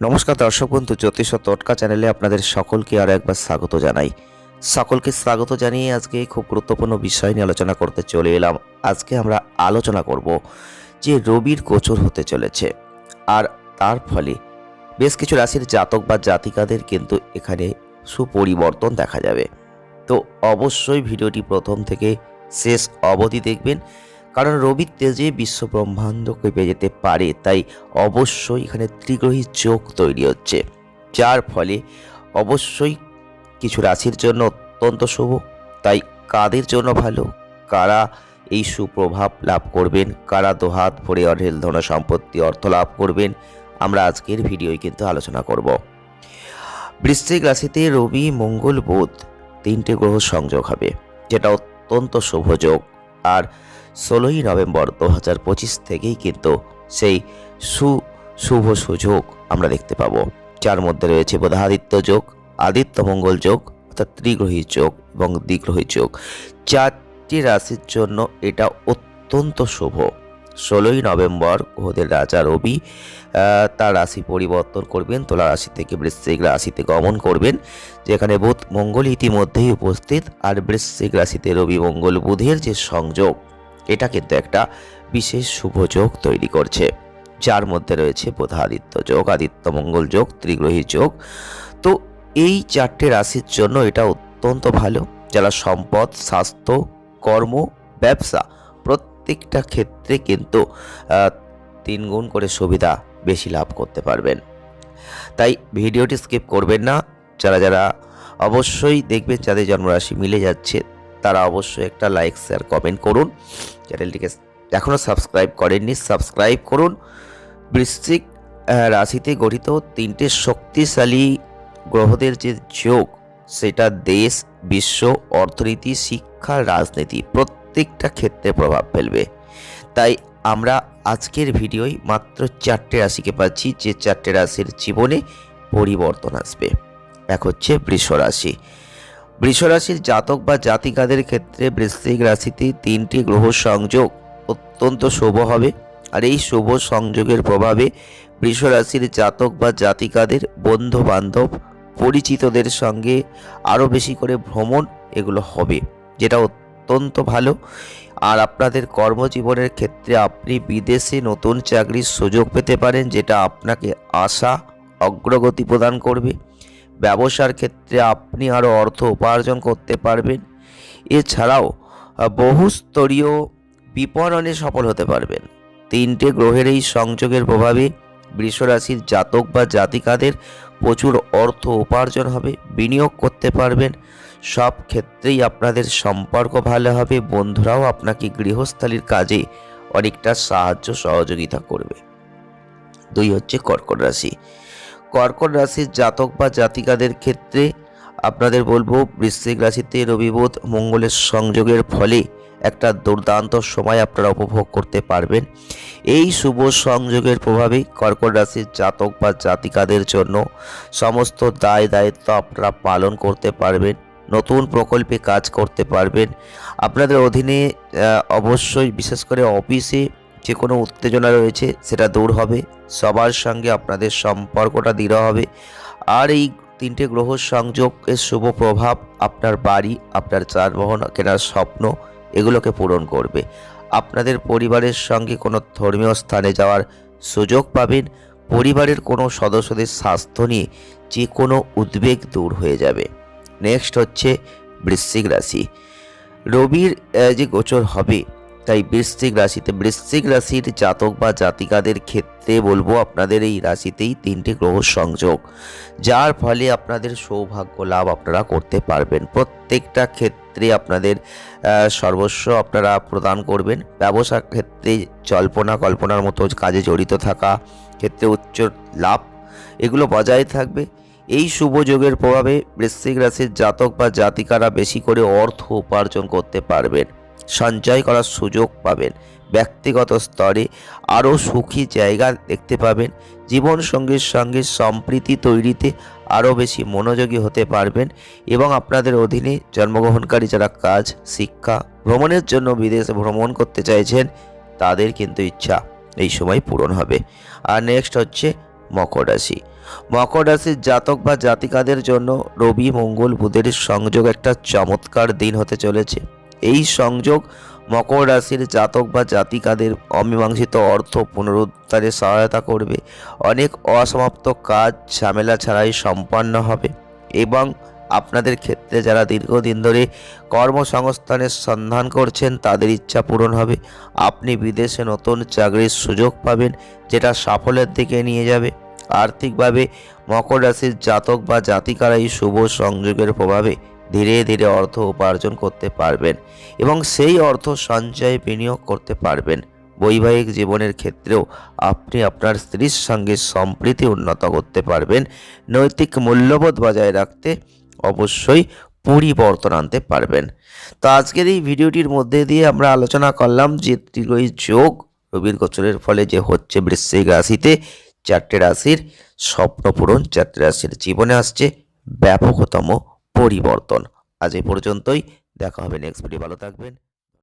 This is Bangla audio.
নমস্কার দর্শক বন্ধু, জ্যোতিষ ও টটকা চ্যানেলে আপনাদের সকলকে আর একবার স্বাগত জানাই। সকলকে স্বাগত জানিয়ে আজকে খুব গুরুত্বপূর্ণ বিষয় নিয়ে আলোচনা করতে চলে এলাম। আজকে আমরা আলোচনা করব যে রবির গোচর হতে চলেছে আর তার ফলে বেশ কিছু রাশির জাতক বা জাতিকাদের কিন্তু এখানে সুপরিবর্তন দেখা যাবে। তো অবশ্যই ভিডিওটি প্রথম থেকে শেষ অবধি দেখবেন। কারণ রবির তেজে বিশ্ব ব্রহ্মাণ্ড কেঁপে যেতে পারে, তাই অবশ্যই এখানে ত্রিগ্রহী যোগ তৈরি হচ্ছে, যার ফলে অবশ্যই কিছু রাশির জন্য অত্যন্ত শুভ, তাই কাদের জন্য ভালো? কারা এই সুপ্রভাব লাভ করবেন? কারা দোহাত ভরে অঢেল ধন সম্পত্তি অর্থ লাভ করবেন? আমরা আজকের ভিডিওয় কিন্তু আলোচনা করব। বৃশ্চিক রাশিতে রবি, মঙ্গল, বুধ তিনটে গ্রহ সংযোগ হবে, যেটা অত্যন্ত শুভ যোগ। আর ষোলোই নভেম্বর দু হাজার পঁচিশ থেকেই কিন্তু সেই সু, শুভ সুযোগ আমরা দেখতে পাবো। যার মধ্যে রয়েছে বোধাদিত্য যোগ, আদিত্য মঙ্গল যোগ, অর্থাৎ ত্রিগ্রহী যোগ এবং দ্বিগ্রহী যোগ। চারটি রাশির জন্য এটা অত্যন্ত শুভ। ষোলোই নভেম্বর গ্রহদের রাজা রবি তার রাশি পরিবর্তন করবেন, তুলা রাশি থেকে বৃশ্চিক রাশিতে গমন করবেন, যেখানে বুধ, মঙ্গল ইতিমধ্যেই উপস্থিত, আর বৃশ্চিক রাশিতে রবি, মঙ্গল, বুধের যে সংযোগ এটা কিন্তু একটা বিশেষ শুভ যোগ তৈরি করছে। যার মধ্যে রয়েছে বোধাদিত্য যোগ, আদিত্য মঙ্গল যোগ, ত্রিগ্রহী যোগ। তো এই চারটে রাশির জন্য এটা অত্যন্ত ভালো। যারা সম্পদ, স্বাস্থ্য, কর্ম, ব্যবসা প্রত্যেকটা ক্ষেত্রে কিন্তু তিন গুণ করে সুবিধা বেশি লাভ করতে পারবেন। তাই ভিডিওটি স্কিপ করবেন না। যারা যারা অবশ্যই দেখবেন যাদের জন্মরাশি মিলে যাচ্ছে তারা অবশ্যই একটা লাইক শেয়ার কমেন্ট করুন। চ্যানেলটিকে এখনও সাবস্ক্রাইব করেননি সাবস্ক্রাইব করুন। বৃশ্চিক রাশিতে গঠিত তিনটে শক্তিশালী গ্রহদের যে যোগ, সেটা দেশ, বিশ্ব, অর্থনীতি, শিক্ষা, রাজনীতি, প্রত্যেকটা ক্ষেত্রে প্রভাব ফেলবে। তাই আমরা আজকের ভিডিওয় মাত্র চারটে রাশিকে পাচ্ছি, যে চারটে রাশির জীবনে পরিবর্তন আসবে। এক হচ্ছে বৃষ রাশি বৃষ রাশির জাতক বা জাতিকাদের ক্ষেত্রে বৃশ্চিক রাশিতে তিনটি গ্রহ সংযোগ অত্যন্ত শুভ হবে। আর এই শুভ সংযোগের প্রভাবে বৃষ রাশির জাতক বা জাতিকাদের বন্ধু বান্ধব পরিচিতদের সঙ্গে আরও বেশি করে ভ্রমণ এগুলো হবে, যেটা অত্যন্ত ভালো। আর আপনাদের কর্মজীবনের ক্ষেত্রে আপনি বিদেশে নতুন চাকরির সুযোগ পেতে পারেন, যেটা আপনাকে আশা, অগ্রগতি প্রদান করবে। ব্যবসার ক্ষেত্রে আপনি আরও অর্থ উপার্জন করতে পারবেন। এছাড়াও বহুস্তরীয় বিপণনে সফল হতে পারবেন। তিনটে গ্রহের এই সংযোগের প্রভাবে বৃষরাশির জাতক বা জাতিকাদের প্রচুর অর্থ উপার্জন হবে, বিনিয়োগ করতে পারবেন। সব ক্ষেত্রেই আপনাদের সম্পর্ক ভালো হবে, বন্ধুরাও আপনাকে গৃহস্থালির কাজে অনেকটা সাহায্য সহযোগিতা করবে। দুই হচ্ছে কর্কট রাশি। কর্কট রাশির জাতক বা জাতিকাদের ক্ষেত্রে আপনাদের বলব, বৃশ্চিক রাশিতে রবিবোধ মঙ্গলের সংযোগের ফলে একটা দুর্দান্ত সময় আপনারা উপভোগ করতে পারবেন। এই শুভ সংযোগের প্রভাবে কর্কট রাশির জাতক বা জাতিকাদের জন্য সমস্ত দায় দায়িত্ব আপনারা পালন করতে পারবেন, নতুন প্রকল্পে কাজ করতে পারবেন। আপনাদের অধীনে অবশ্যই বিশেষ করে অফিসে যে কোনো উত্তেজনা রয়েছে, সেটা দূর হবে। সবার সঙ্গে আপনাদের সম্পর্কটা দৃঢ় হবে। আর এই তিনটে গ্রহ সংযোগের শুভ প্রভাব আপনার বাড়ি, আপনার যানবাহন কেনার স্বপ্ন, এগুলোকে পূরণ করবে। আপনাদের পরিবারের সঙ্গে কোনো ধর্মীয় স্থানে যাওয়ার সুযোগ পাবেন। পরিবারের কোনো সদস্যদের স্বাস্থ্য নিয়ে যে কোনো উদ্বেগ দূর হয়ে যাবে। নেক্সট হচ্ছে বৃশ্চিক রাশি। রবির যে গোচর হবে তাই বৃশ্চিক রাশিতে, বৃশ্চিক রাশির জাতক বা জাতিকাদের ক্ষেত্রে বলব আপনাদের এই রাশিতেই তিনটি গ্রহ সংযোগ। যার ফলে আপনাদের সৌভাগ্য লাভ আপনারা করতে পারবেন। প্রত্যেকটা ক্ষেত্রে আপনাদের সর্বস্ব আপনারা প্রদান করবেন। ব্যবসার ক্ষেত্রে জল্পনা, কল্পনার মতো কাজে জড়িত থাকা, ক্ষেত্রে উচ্চ লাভ এগুলো বজায় থাকবে। এই শুভ যোগের প্রভাবে বৃশ্চিক রাশির জাতক বা জাতিকারা বেশি করে অর্থ উপার্জন করতে পারবেন। সঞ্চয় করার সুযোগ পাবেন। ব্যক্তিগত স্তরে আরও সুখী জায়গা দেখতে পাবেন। জীবনসঙ্গীর সঙ্গে সম্প্রীতি তৈরিতে আরও বেশি মনোযোগী হতে পারবেন এবং আপনাদের অধীনে জন্মগ্রহণকারী যারা কাজ, শিক্ষা, ভ্রমণের জন্য বিদেশে ভ্রমণ করতে চাইছেন, তাদের কিন্তু ইচ্ছা এই সময় পূরণ হবে। আর নেক্সট হচ্ছে মকর রাশি। মকর রাশির জাতক বা জাতিকাদের জন্য রবি, মঙ্গল, বুধের সংযোগ একটা চমৎকার দিন হতে চলেছে। এই সংযোগ মকর রাশির জাতক বা জাতিকাদের অমীমাংসিত অর্থ পুনরুদ্ধারে সহায়তা করবে। অনেক অসমাপ্ত কাজ ঝামেলা ছাড়াই সম্পন্ন হবে এবং আপনাদের ক্ষেত্রে যারা দীর্ঘদিন ধরে কর্মসংস্থানের সন্ধান করছেন, তাদের ইচ্ছা পূরণ হবে। আপনি বিদেশে নতুন চাকরির সুযোগ পাবেন, যেটা সাফল্যের দিকে নিয়ে যাবে। আর্থিকভাবে মকর রাশির জাতক বা জাতিকারা এই শুভ সংযোগের প্রভাবে ধীরে ধীরে অর্থ উপার্জন করতে পারবেন এবং সেই অর্থ সঞ্চয়ে বিনিয়োগ করতে পারবেন। বৈবাহিক জীবনের ক্ষেত্রেও আপনি আপনার স্ত্রীর সঙ্গে সম্প্রীতি উন্নত করতে পারবেন। নৈতিক মূল্যবোধ বজায় রাখতে অবশ্যই পরিবর্তন আনতে পারবেন। তো আজকের এই ভিডিওটির মধ্যে দিয়ে আমরা আলোচনা করলাম যে ত্রিগই যোগ রবির গোচরের ফলে যে হচ্ছে বৃশ্চিক রাশিতে চারটে রাশির স্বপ্ন পূরণ, চারটে রাশির জীবনে আসছে ব্যাপকতম পরিবর্তন। আজ এই পর্যন্তই। দেখা হবে নেক্সট ভিডিও ভালো থাকবেন।